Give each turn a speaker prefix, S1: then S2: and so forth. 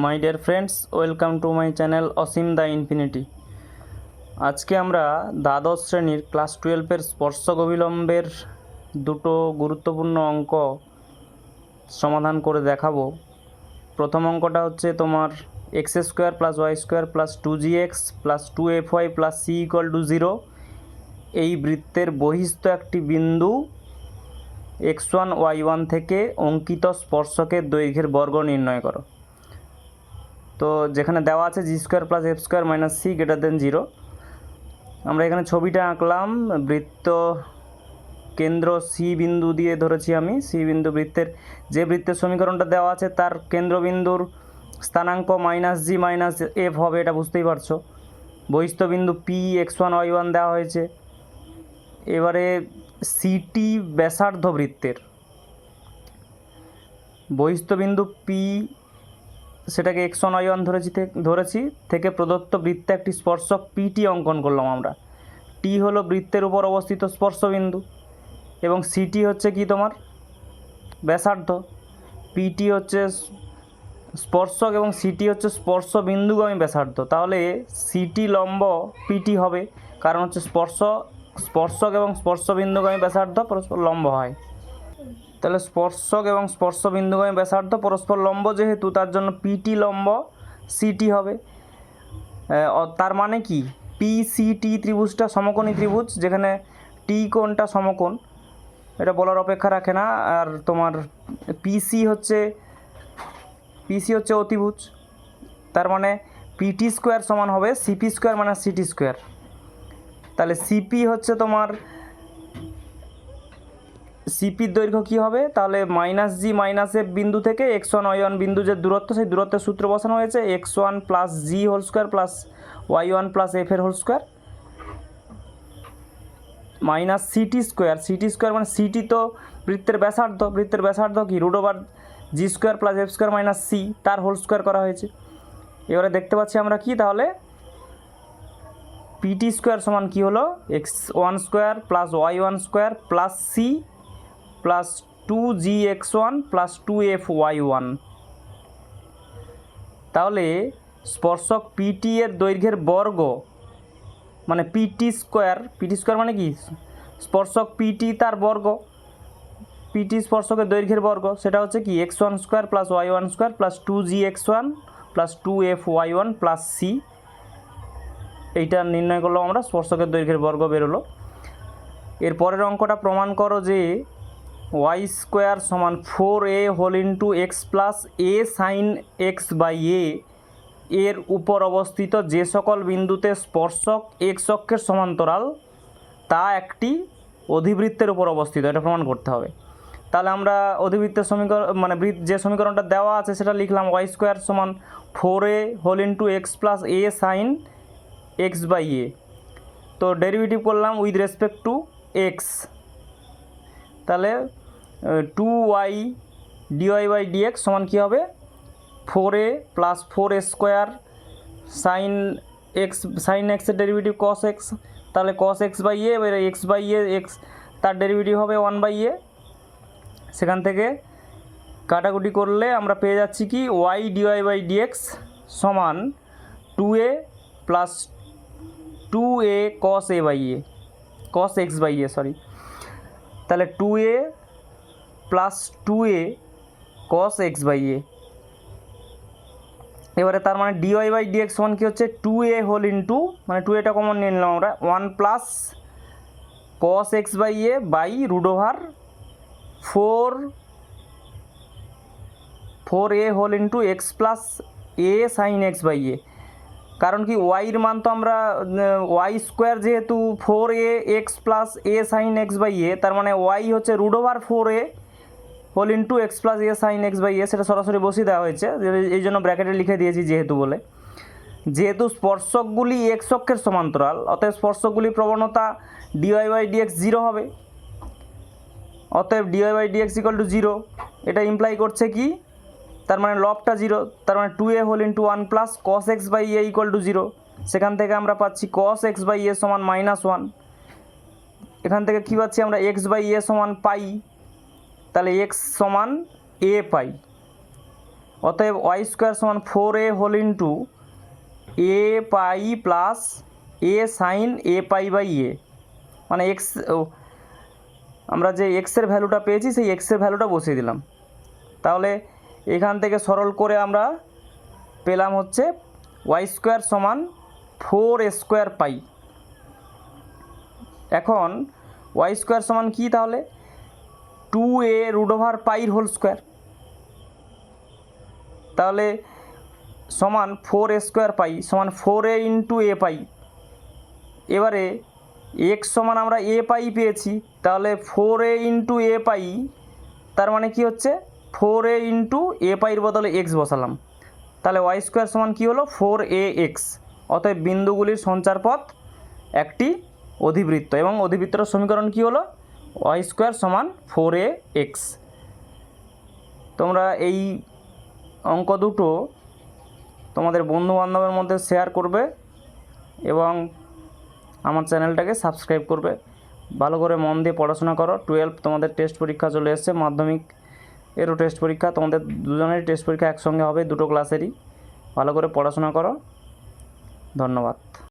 S1: My dear friends, welcome to my channel Asim the infinity. আজকে আমরা দ্বাদশ শ্রেণির ক্লাস টুয়েলভের স্পর্শক অবিলম্বের দুটো গুরুত্বপূর্ণ অঙ্ক সমাধান করে দেখাবো। প্রথম অঙ্কটা হচ্ছে তোমার x square plus y square plus two g x plus two f y plus c equal to zero. এই বৃত্তের বহিস্থ একটি বিন্দু এক্স ওয়ান ওয়াই ওয়ান থেকে অঙ্কিত স্পর্শকের দৈর্ঘ্যের বর্গ নির্ণয় করো। তো যেখানে দেওয়া আছে g square plus f square minus c greater than zero. আমরা এখানে ছবিটা আঁকলাম, বৃত্ত কেন্দ্র সি বিন্দু দিয়ে ধরেছি আমি। সি বিন্দু বৃত্তের যে বৃত্তের সমীকরণটা দেওয়া আছে তার কেন্দ্রবিন্দুর স্থানাঙ্ক মাইনাস জি মাইনাস এফ হবে এটা বুঝতেই পারছ। বহিস্থ বিন্দু p x one y one দেওয়া হয়েছে। এবারে সিটি ব্যাসার্ধ বৃত্তের। বহিস্থ বিন্দু পি সেটাকে এক্স ওয়ান ওয়াই ওয়ান ধরেছি ধরেছি থেকে প্রদত্ত বৃত্তে একটি স্পর্শক পিটি অঙ্কন করলাম আমরা। টি হলো বৃত্তের উপর অবস্থিত স্পর্শবিন্দু, এবং সিটি হচ্ছে কি তোমার? ব্যাসার্ধ। পিটি হচ্ছে স্পর্শক এবং সিটি হচ্ছে স্পর্শ বিন্দুগামী ব্যাসার্ধ। তাহলে সিটি লম্ব পিটি হবে, কারণ হচ্ছে স্পর্শ, স্পর্শক এবং স্পর্শ বিন্দুগামী ব্যাসার্ধ পরস্পর লম্ব হয়। তাহলে স্পর্শক এবং স্পর্শ বিন্দুগামী ব্যাসার্ধ পরস্পর লম্ব যেহেতু, তার জন্য পিটি লম্ব সিটি হবে। তার মানে কি? পিসিটি ত্রিভুজটা সমকোণী ত্রিভুজ, যেখানে টি কোণটা সমকোণ। এটা বলার অপেক্ষা রাখে না। আর তোমার পিসি হচ্ছে পিসি হচ্ছে অতিভুজ। তার মানে পিটি স্কোয়ার সমান হবে সিপি স্কোয়ার মানে সিটি স্কোয়ার তাহলে সিপি হচ্ছে তোমার সিপির দৈর্ঘ্য কী হবে? তাহলে মাইনাস জি মাইনাস এফ বিন্দু থেকে এক্স ওয়ান ওয়াই ওয়ান বিন্দু যে দূরত্ব, সেই দূরত্বের সূত্র বসানো হয়েছে x one plus g whole square plus y one plus f এর whole square minus CT square CT square মানে সিটি তো বৃত্তের ব্যাসার্ধ বৃত্তের ব্যাসার্ধ কি? Root over g square plus f square minus c তার হোল স্কোয়ার করা হয়েছে। এবারে দেখতে পাচ্ছি আমরা কি? তাহলে পিটি স্কোয়ার সমান কি হলো? X one square plus y one square plus c plus two g x one plus two f y one তাহলে স্পর্শক পিটি এর দৈর্ঘ্যের বর্গ মানে পিটি স্কোয়ার পিটি স্কোয়ার মানে কি? স্পর্শক পিটি তার বর্গ পিটি স্পর্শকের দৈর্ঘ্যের বর্গ, সেটা হচ্ছে কি? X one square plus y one square plus two g x one plus two f y one plus c এইটা নির্ণয় করলাম আমরা, স্পর্শকের দৈর্ঘ্যের বর্গ বেরোলো। এর পরের অঙ্কটা প্রমাণ করো যে ওয়াই স্কোয়ার সমান four a whole into x plus a sine x by a এর উপর অবস্থিত যে সকল বিন্দুতে স্পর্শক এক্স অক্ষের সমান্তরাল, তা একটি অধিবৃত্তের উপর অবস্থিত, এটা প্রমাণ করতে হবে। তাহলে আমরা অধিবৃত্তের সমীকরণ মানে যে সমীকরণটা দেওয়া আছে সেটা লিখলাম ওয়াই স্কোয়ার সমান four a whole into x plus a sine x by a. তো ডেরিভেটিভ করলাম উইথ রেসপেক্ট টু এক্স। তাহলে two y dy by dx সমান কী হবে? Four a plus four square sine x sine এক্সের derivative cos x তাহলে cos x by a এবার x by a x তার ডেরিভেটিভ হবে ওয়ান বাই এ সেখান থেকে কাটাকুটি করলে আমরা পেয়ে যাচ্ছি কি? ওয়াই ডিওয়াই বাই ডিএক্স সমান two a plus two a cos a by a cos x by a sorry তাহলে two a plus two a cos x by a এবারে তার মানে ডিওয়াই বাই ডিএক্স সমান কী হচ্ছে? টু এ হোল ইন্টু মানে two এটা common নিয়ে নিলাম আমরা one plus cos x by a by root over four four a whole into x plus a sine x by a কারণ কি ওয়াইয়ের মান তো আমরা ওয়াই স্কোয়ার যেহেতু four a x plus a sine x by a তার মানে y হচ্ছে root over four a whole into x plus a sine x by a সেটা সরাসরি বসিয়ে দেওয়া হয়েছে। এই জন্য ব্র্যাকেটে লিখে দিয়েছি যেহেতু বলে। যেহেতু স্পর্শকগুলি এক্স অক্ষের সমান্তরাল, অতএব স্পর্শকগুলির প্রবণতা ডিওয়াই বাই ডিএক্স জিরো হবে। অতএব d y by d x equal to zero এটা ইমপ্লাই করছে কি? তার মানে লবটা জিরো তার মানে two a whole into one plus cos x by a equal to zero সেখান থেকে আমরা পাচ্ছি কস এক্স বাই এ সমান মাইনাস ওয়ান এখান থেকে কী পাচ্ছি আমরা? এক্স বাই এ সমান পাই। তাহলে এক্স সমান এ পাই। অতএব ওয়াই স্কোয়ার সমান four a whole into a pi plus a sine a pi by a মানে এক্স আমরা যে এক্সের ভ্যালুটা পেয়েছি, সেই এক্সের ভ্যালুটা বসিয়ে দিলাম। তাহলে এখান থেকে সরল করে আমরা পেলাম হচ্ছে ওয়াই স্কোয়ার সমান ফোর স্কোয়ার পাই। এখন ওয়াই স্কোয়ার সমান কি তাহলে? টু এ রুট ওভার পাইর হোল স্কোয়ার তাহলে সমান ফোর এ স্কোয়ার পাই সমান ফোর এ ইন্টু এ পাই এবারে এক্স সমান আমরা এ পাই পেয়েছি, তাহলে ফোর এ ইন্টু এ পাই তার মানে কি হচ্ছে? ফোর এ ইন্টু এ পাইয়ের বদলে এক্স বসালাম। তাহলে ওয়াই স্কোয়ার সমান কী হলো? ফোর এ এক্স অতএব বিন্দুগুলির সঞ্চার পথ একটি অধিবৃত্ত এবং অধিবৃত্তর সমীকরণ কী হলো? ওয়াই স্কোয়ার সমান ফোর এ এক্স। তোমরা এই অঙ্ক দুটো তোমাদের বন্ধু বান্ধবের মধ্যে শেয়ার করবে এবং আমার চ্যানেলটাকে সাবস্ক্রাইব করবে। ভালো করে মন দিয়ে পড়াশোনা করো। টুয়েলভ তোমাদের টেস্ট পরীক্ষা চলে এসছে, মাধ্যমিক এরও টেস্ট পরীক্ষা। তোমাদের দুজনেরই টেস্ট পরীক্ষা একসঙ্গে হবে, দুটো ক্লাসেরই। ভালো করে পড়াশোনা করো। ধন্যবাদ।